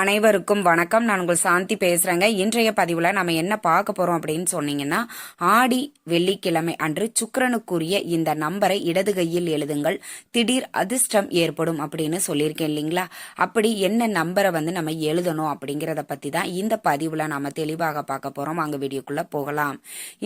அனைவருக்கும் வணக்கம். நான் உங்கள் சாந்தி பேசுகிறேங்க இன்றைய பதிவில் நம்ம என்ன பார்க்க போகிறோம் அப்படின்னு சொன்னீங்கன்னா ஆடி வெள்ளிக்கிழமை அன்று சுக்கரனுக்குரிய இந்த நம்பரை இடது கையில் எழுதுங்கள். திடீர் அதிர்ஷ்டம் ஏற்படும் அப்படின்னு சொல்லியிருக்கேன் இல்லைங்களா? அப்படி என்ன நம்பரை வந்து நம்ம எழுதணும் அப்படிங்கிறத பற்றி தான் இந்த பதிவில் நாம் தெளிவாக பார்க்க போகிறோம் அங்கே வீடியோக்குள்ளே போகலாம்.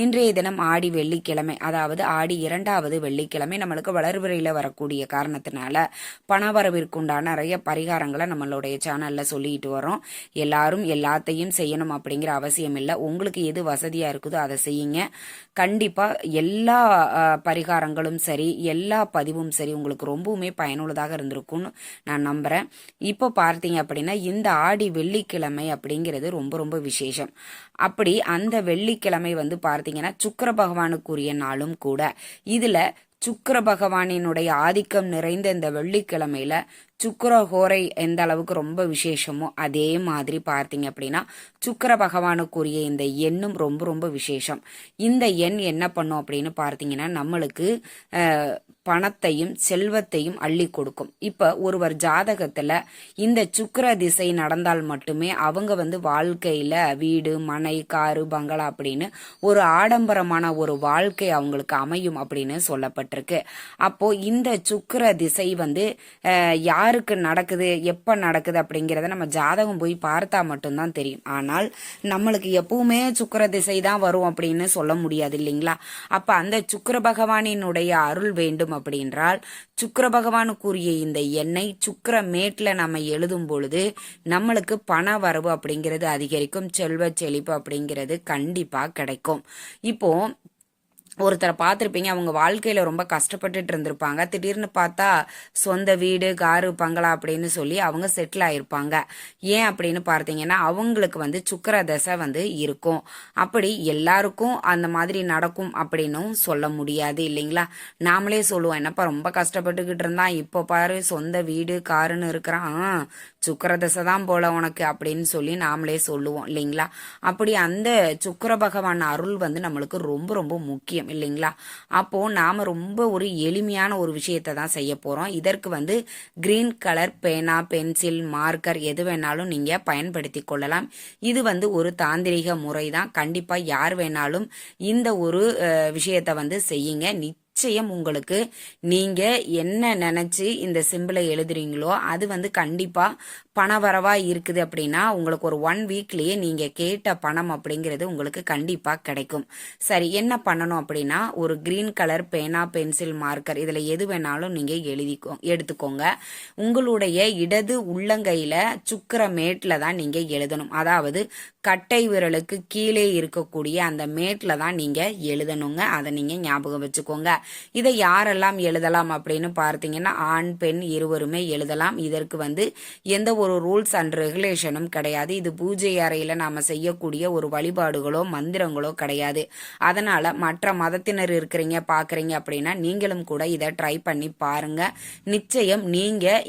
இன்றைய தினம் ஆடி வெள்ளிக்கிழமை அதாவது ஆடி இரண்டாவது வெள்ளிக்கிழமை நம்மளுக்கு வளர்விரையில் வரக்கூடிய காரணத்தினால பணவரவிற்குண்டான நிறைய பரிகாரங்களை நம்மளுடைய சேனலில் சொல்லிட்டு வரோம் எல்லாரும் எல்லாத்தையும் செய்யணும் அப்படிங்கிற அவசியம் இல்லை. உங்களுக்கு எது வசதியா இருக்குதோ அதை செய்யுங்க. கண்டிப்பா எல்லா பரிகாரங்களும் சரி எல்லா பதிவும் சரி உங்களுக்கு ரொம்பவுமே பயனுள்ளதாக இருந்திருக்கும்னு நான் நம்புறேன். இப்போ பார்த்தீங்க அப்படின்னா இந்த ஆடி வெள்ளிக்கிழமை அப்படிங்கிறது ரொம்ப ரொம்ப விசேஷம். அப்படி அந்த வெள்ளிக்கிழமை வந்து பார்த்தீங்கன்னா சுக்கர பகவானுக்குரிய நாளும் கூட. இதுல சுக்கர பகவானினுடைய ஆதிக்கம் நிறைந்த இந்த வெள்ளிக்கிழமையில சுக்கிர ஹோரை எந்த அளவுக்கு ரொம்ப விசேஷமோ அதே மாதிரி பார்த்தீங்க அப்படின்னா சுக்கர பகவானுக்குரிய இந்த எண்ணும் ரொம்ப ரொம்ப விசேஷம். இந்த எண் என்ன பண்ணும் அப்படின்னு பார்த்தீங்கன்னா நம்மளுக்கு பணத்தையும் செல்வத்தையும் அள்ளி கொடுக்கும். இப்போ ஒருவர் ஜாதகத்தில் இந்த சுக்கர திசை நடந்தால் மட்டுமே அவங்க வந்து வாழ்க்கையில் வீடு மனை காரு பங்களா அப்படின்னு ஒரு ஆடம்பரமான ஒரு வாழ்க்கை அவங்களுக்கு அமையும் அப்படின்னு சொல்லப்பட்டிருக்கு. அப்போ இந்த சுக்கர திசை வந்து யார் யாருக்கு நடக்குது எப்போ நடக்குது அப்படிங்கிறத நம்ம ஜாதகம் போய் பார்த்தா மட்டும்தான் தெரியும். ஆனால் நம்மளுக்கு எப்பவுமே சுக்கிர திசை தான் வரும் அப்படின்னு சொல்ல முடியாது இல்லைங்களா? அப்போ அந்த சுக்கர பகவானினுடைய அருள் வேண்டும் அப்படின்றால் சுக்கிர பகவானுக்குரிய இந்த எண்ணெய் சுக்கர மேட்டில் நம்ம எழுதும் பொழுது நம்மளுக்கு பண வரவு அப்படிங்கிறது அதிகரிக்கும் செல்வ செழிப்பு அப்படிங்கிறது கண்டிப்பாக கிடைக்கும். இப்போ ஒருத்தரை பார்த்துருப்பீங்க அவங்க வாழ்க்கையில் ரொம்ப கஷ்டப்பட்டுட்டு இருந்திருப்பாங்க. திடீர்னு பார்த்தா சொந்த வீடு காரு பங்களா அப்படின்னு சொல்லி அவங்க செட்டில் ஆயிருப்பாங்க. ஏன் அப்படின்னு பார்த்தீங்கன்னா அவங்களுக்கு வந்து சுக்கர தசை வந்து இருக்கும். அப்படி எல்லாருக்கும் அந்த மாதிரி நடக்கும் அப்படின்னும் சொல்ல முடியாது இல்லைங்களா? நாமளே சொல்லுவோம் என்னப்பா ரொம்ப கஷ்டப்பட்டுக்கிட்டு இருந்தான் இப்போ பாரு சொந்த வீடு காருன்னு இருக்கிறான் ஆ, தசை தான் போல உனக்கு அப்படின்னு சொல்லி நாமளே சொல்லுவோம் இல்லைங்களா? அப்படி அந்த சுக்கிர பகவான் அருள் வந்து நம்மளுக்கு ரொம்ப ரொம்ப முக்கியம். இல்லைங்களா? அப்போ நாம ரொம்ப ஒரு எளிமையான ஒரு விஷயத்தை தான் செய்ய போறோம். இதற்கு வந்து கிரீன் கலர் பேனா பென்சில் மார்க்கர் எது வேணாலும் நீங்க பயன்படுத்தி கொள்ளலாம். இது வந்து ஒரு தாந்திரிக முறை தான். கண்டிப்பா யார் வேணாலும் இந்த ஒரு விஷயத்தை வந்து செய்யுங்க. நிச்சயம் உங்களுக்கு நீங்க என்ன நினைச்சு இந்த சிம்பிளை எழுதுறீங்களோ அது வந்து பண வரவாக இருக்குது அப்படின்னா உங்களுக்கு ஒரு ஒன் வீக்லேயே நீங்கள் கேட்ட பணம் அப்படிங்கிறது உங்களுக்கு கண்டிப்பாக கிடைக்கும். சரி என்ன பண்ணணும் அப்படின்னா ஒரு க்ரீன் கலர் பேனா பென்சில் மார்க்கர் இதில் எது வேணாலும் நீங்கள் எழுதிக்கோ எடுத்துக்கோங்க. உங்களுடைய இடது உள்ளங்கையில் சுக்கிற மேட்டில் தான் நீங்கள் எழுதணும். அதாவது கட்டை விரலுக்கு கீழே இருக்கக்கூடிய அந்த மேட்டில் தான் நீங்கள் எழுதணுங்க. அதை நீங்கள் ஞாபகம் வச்சுக்கோங்க. இதை யாரெல்லாம் எழுதலாம் அப்படின்னு பார்த்தீங்கன்னா ஆண் பெண் இருவருமே எழுதலாம். இதற்கு வந்து எந்த ஒரு ரூல்ஸ் அண்ட் ரெகுலேஷனும் கிடையாது. இது பூஜை அறையில் நாம் செய்யக்கூடிய ஒரு வழிபாடுகளோ மந்திரங்களோ கிடையாது. அதனால் மற்ற மதத்தினர் இருக்கிறீங்க பார்க்குறீங்க அப்படின்னா நீங்களும் கூட இதை ட்ரை பண்ணி பாருங்கள் நிச்சயம் நீங்கள்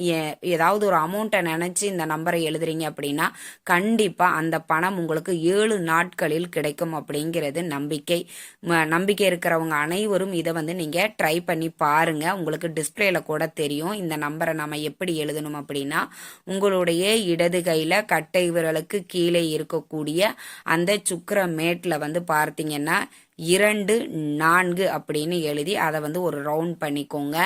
ஏதாவது ஒரு அமௌண்ட்டை நினச்சி இந்த நம்பரை எழுதுறீங்க அப்படின்னா கண்டிப்பாக அந்த பணம் உங்களுக்கு ஏழு நாட்களில் கிடைக்கும் அப்படிங்கிறது நம்பிக்கை. நம்பிக்கை இருக்கிறவங்க அனைவரும் இதை வந்து நீங்கள் ட்ரை பண்ணி பாருங்கள் உங்களுக்கு டிஸ்பிளேல கூட தெரியும். இந்த நம்பரை நம்ம எப்படி எழுதணும் அப்படின்னா உங்களோட உங்களுடைய இடது கையில கட்டை விரலுக்கு கீழே இருக்கக்கூடிய அந்த சுக்கிர மேட்ல வந்து பார்த்தீங்கன்னா இரண்டு நான்கு அப்படின்னு எழுதி அதை வந்து ஒரு ரவுண்ட் பண்ணிக்கோங்க.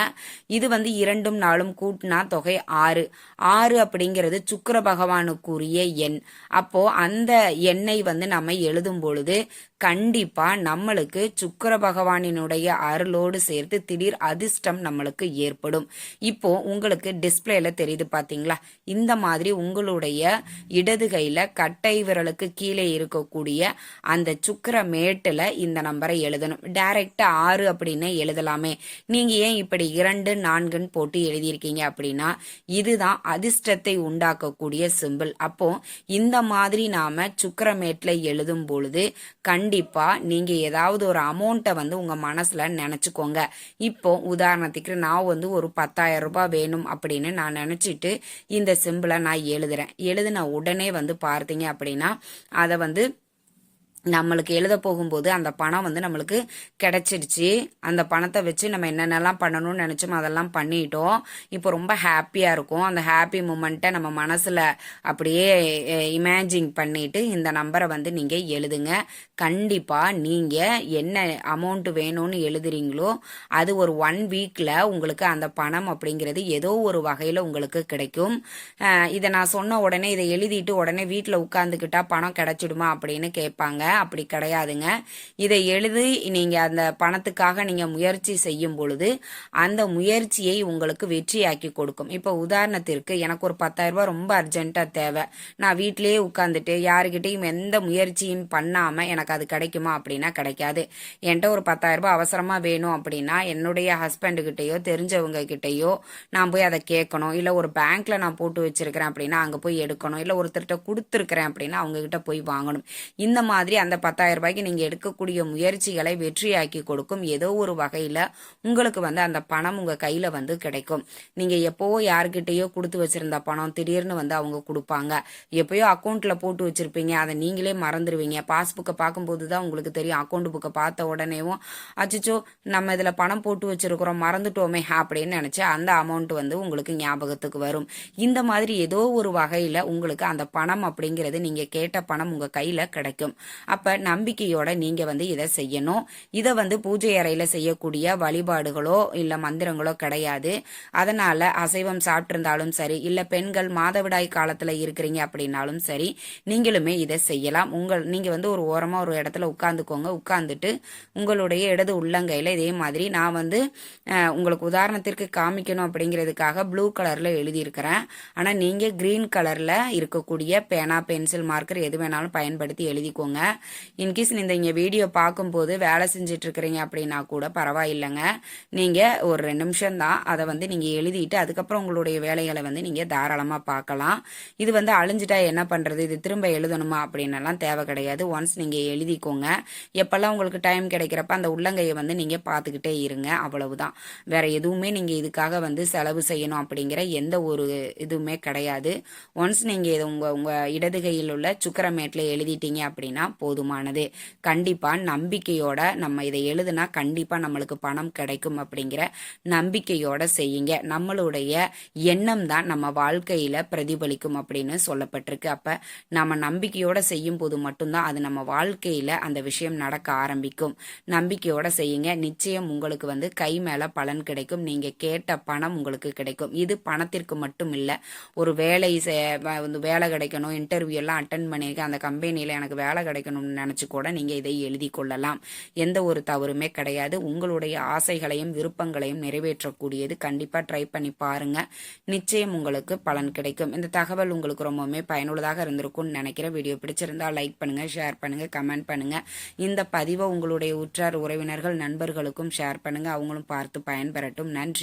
இது வந்து இரண்டும் நாளும் கூட்டினா தொகை ஆறு. ஆறு அப்படிங்கிறது சுக்கர பகவானுக்குரிய எண். அப்போ அந்த எண்ணை வந்து நம்ம எழுதும் பொழுது கண்டிப்பா நம்மளுக்கு சுக்கர பகவானினுடைய அருளோடு சேர்த்து திடீர் அதிர்ஷ்டம் நம்மளுக்கு ஏற்படும். இப்போ உங்களுக்கு டிஸ்பிளேல தெரியுது பாத்தீங்களா? இந்த மாதிரி உங்களுடைய இடது கையில கட்டை விரலுக்கு கீழே இருக்கக்கூடிய அந்த சுக்கர மேட்டுல இந்த இந்த நம்பரை எழுதணும். டைரக்டா ஆறு அப்படின்னு எழுதலாமே. நீங்க ஏன் இப்படி இரண்டு நான்குன்னு போட்டு எழுதியிருக்கீங்க அப்படின்னா இதுதான் அதிர்ஷ்டத்தை உண்டாக்கக்கூடிய சிம்பிள் அப்போ இந்த மாதிரி நாம சுக்கரமேட்ல எழுதும் பொழுது கண்டிப்பா நீங்க ஏதாவது ஒரு அமௌண்ட்டை வந்து உங்க மனசுல நினைச்சுக்கோங்க. இப்போ உதாரணத்துக்கு நான் வந்து ஒரு பத்தாயிரம் ரூபாய் வேணும் அப்படின்னு நான் நினைச்சிட்டு இந்த சிம்பிளை நான் எழுதுறேன். எழுதின உடனே வந்து பார்த்தீங்க அப்படின்னா அதை வந்து நம்மளுக்கு எழுத போகும்போது அந்த பணம் வந்து நம்மளுக்கு கிடைச்சிருச்சு அந்த பணத்தை வச்சு நம்ம என்னென்னலாம் பண்ணணும்னு நினச்சோம் அதெல்லாம் பண்ணிட்டோம். இப்போ ரொம்ப ஹாப்பியாக இருக்கும். அந்த ஹாப்பி மூமெண்ட்டை நம்ம மனசில் அப்படியே இமேஜின் பண்ணிட்டு இந்த நம்பரை வந்து நீங்கள் எழுதுங்க. கண்டிப்பாக நீங்கள் என்ன அமௌண்ட் வேணும்னு எழுதுறீங்களோ அது ஒரு ஒன் வீக்கில் உங்களுக்கு அந்த பணம் அப்படிங்கிறது ஏதோ ஒரு வகையில் உங்களுக்கு கிடைக்கும். இதை நான் சொன்ன உடனே இதை எழுதிட்டு உடனே வீட்டில் உட்காந்துக்கிட்டா பணம் கிடைச்சிடுமா அப்படின்னு கேட்பாங்க. அப்படி கிடையாதுங்க. இதை எழுதி நீங்கள் அந்த பணத்துக்காக நீங்கள் முயற்சி செய்யும் பொழுது அந்த முயற்சியை உங்களுக்கு வெற்றியாக்கி கொடுக்கும். இப்போ உதாரணத்திற்கு எனக்கு ஒரு பத்தாயிரரூபா ரொம்ப அர்ஜென்ட்டாக தேவை. நான் வீட்டிலேயே உட்காந்துட்டு யாருக்கிட்டையும் எந்த முயற்சியும் பண்ணாமல் எனக்கு அது கிடைக்குமா அப்படின்னா கிடைக்காது. என்கிட்ட ஒரு பத்தாயிரரூபா அவசரமாக வேணும் அப்படின்னா என்னுடைய ஹஸ்பண்டுக்கிட்டேயோ தெரிஞ்சவங்க கிட்டேயோ நான் போய் அதை கேட்கணும். இல்லை ஒரு பேங்க்கில் நான் போட்டு வச்சிருக்கிறேன் அப்படின்னா அங்கே போய் எடுக்கணும். இல்லை ஒருத்தர்கிட்ட கொடுத்துருக்குறேன் அப்படின்னா அவங்கக்கிட்ட போய் வாங்கணும். இந்த மாதிரி அந்த 10000 ரூபாய்க்கு நீங்கள் எடுக்கக்கூடிய முயற்சிகளை வெற்றியாக்கி கொடுக்கும் ஏதோ ஒரு வகையில் உங்களுக்கு வந்து அந்த பணம் உங்கள் கையில் வந்து கிடைக்கும். நீங்கள் எப்போவோ யாருக்கிட்டேயோ கொடுத்து வச்சிருந்த பணம் திடீர்னு வந்து அவங்க கொடுப்பாங்க. எப்பயோ அக்கௌண்ட்ல போட்டு வச்சிருப்பீங்க. அதை நீங்களே மறந்துடுவீங்க பாஸ்புக்கை பார்க்கும்போது தான் உங்களுக்கு தெரியும். அக்கௌண்ட் புக்கை பார்த்த உடனேவும் அச்சச்சோ நம்ம இதில் பணம் போட்டு வச்சிருக்கிறோம் மறந்துட்டோமே அப்படின்னு நினச்சி அந்த அமௌண்ட் வந்து உங்களுக்கு ஞாபகத்துக்கு வரும். இந்த மாதிரி ஏதோ ஒரு வகையில் உங்களுக்கு அந்த பணம் அப்படிங்கிறது நீங்கள் கேட்ட பணம் உங்கள் கையில் கிடைக்கும். அப்போ நம்பிக்கையோட நீங்கள் வந்து இதை செய்யணும். இதை வந்து பூஜை அறையில் செய்யக்கூடிய வழிபாடுகளோ இல்லை மந்திரங்களோ கிடையாது. அதனால் அசைவம் சாப்பிட்ருந்தாலும் சரி இல்லை பெண்கள் மாதவிடாய் காலத்தில் இருக்கிறீங்க அப்படின்னாலும் சரி நீங்களுமே இதை செய்யலாம். உங்கள் நீங்கள் வந்து ஒரு ஓரமாக ஒரு இடத்துல உட்காந்துக்கோங்க உட்காந்துட்டு உங்களுடைய இடது உள்ளங்கையில் இதே மாதிரி நான் வந்து உங்களுக்கு உதாரணத்திற்கு காமிக்கணும் அப்படிங்கிறதுக்காக ப்ளூ கலரில் எழுதியிருக்கிறேன். ஆனால் நீங்கள் க்ரீன் கலரில் இருக்கக்கூடிய பேனா பென்சில் மார்க்கர் எது வேணாலும் பயன்படுத்தி எழுதிக்கோங்க. இன்கேஸ் இந்த இங்கே வீடியோ பார்க்கும்போது வேலை செஞ்சுட்டு இருக்கிறீங்க அப்படின்னா கூட பரவாயில்லைங்க. நீங்கள் ஒரு ரெண்டு நிமிஷம் தான் அதை வந்து நீங்கள் எழுதிட்டு அதுக்கப்புறம் உங்களுடைய வேலைகளை வந்து நீங்கள் தாராளமாக பார்க்கலாம். இது வந்து அழிஞ்சிட்டா என்ன பண்ணுறது இது திரும்ப எழுதணுமா அப்படின்னலாம் தேவை கிடையாது. ஒன்ஸ் நீங்கள் எழுதிக்கோங்க. எப்போல்லாம் உங்களுக்கு டைம் கிடைக்கிறப்ப அந்த உள்ளங்கையை வந்து நீங்கள் பார்த்துக்கிட்டே இருங்க. அவ்வளவுதான். வேற எதுவுமே நீங்கள் இதுக்காக வந்து செலவு செய்யணும் அப்படிங்கிற எந்த ஒரு இதுவுமே கிடையாது. ஒன்ஸ் நீங்கள் இதை உங்கள் உங்கள் இடது கையில் உள்ள சுக்கரமேட்டில் எழுதிட்டீங்க அப்படின்னா போதுமானது. கண்டிப்பாக நம்பிக்கையோட நம்ம இதை எழுதுனா கண்டிப்பாக நம்மளுக்கு பணம் கிடைக்கும் அப்படிங்கிற நம்பிக்கையோட செய்யுங்க. நம்மளுடைய எண்ணம் தான் நம்ம வாழ்க்கையில் பிரதிபலிக்கும் அப்படின்னு சொல்லப்பட்டிருக்கு. அப்போ நம்ம நம்பிக்கையோட செய்யும் போது மட்டும்தான் அது நம்ம வாழ்க்கையில் அந்த விஷயம் நடக்க ஆரம்பிக்கும். நம்பிக்கையோட செய்யுங்க. நிச்சயம் உங்களுக்கு வந்து கை மேலே பலன் கிடைக்கும். நீங்கள் கேட்ட பணம் உங்களுக்கு கிடைக்கும். இது பணத்திற்கு மட்டும் இல்லை. ஒரு வேலை வந்து வேலை கிடைக்கணும் இன்டர்வியூ எல்லாம் அட்டன் பண்ணியிருக்கேன் அந்த கம்பெனியில் எனக்கு வேலை கிடைக்கணும் கிடைக்கணும்னு நினச்சி கூட நீங்கள் இதை எழுதி கொள்ளலாம். எந்த ஒரு தவறுமே கிடையாது. உங்களுடைய ஆசைகளையும் விருப்பங்களையும் நிறைவேற்றக்கூடியது. கண்டிப்பாக ட்ரை பண்ணி பாருங்கள் நிச்சயம் உங்களுக்கு பலன் கிடைக்கும். இந்த தகவல் உங்களுக்கு ரொம்பவுமே பயனுள்ளதாக இருந்திருக்கும்னு நினைக்கிறேன். வீடியோ பிடிச்சிருந்தா லைக் பண்ணுங்கள் ஷேர் பண்ணுங்கள் கமெண்ட் பண்ணுங்கள் இந்த பதிவை உங்களுடைய உற்றார் உறவினர்கள் நண்பர்களுக்கும் ஷேர் பண்ணுங்கள் அவங்களும் பார்த்து பயன்பெறட்டும். நன்றி.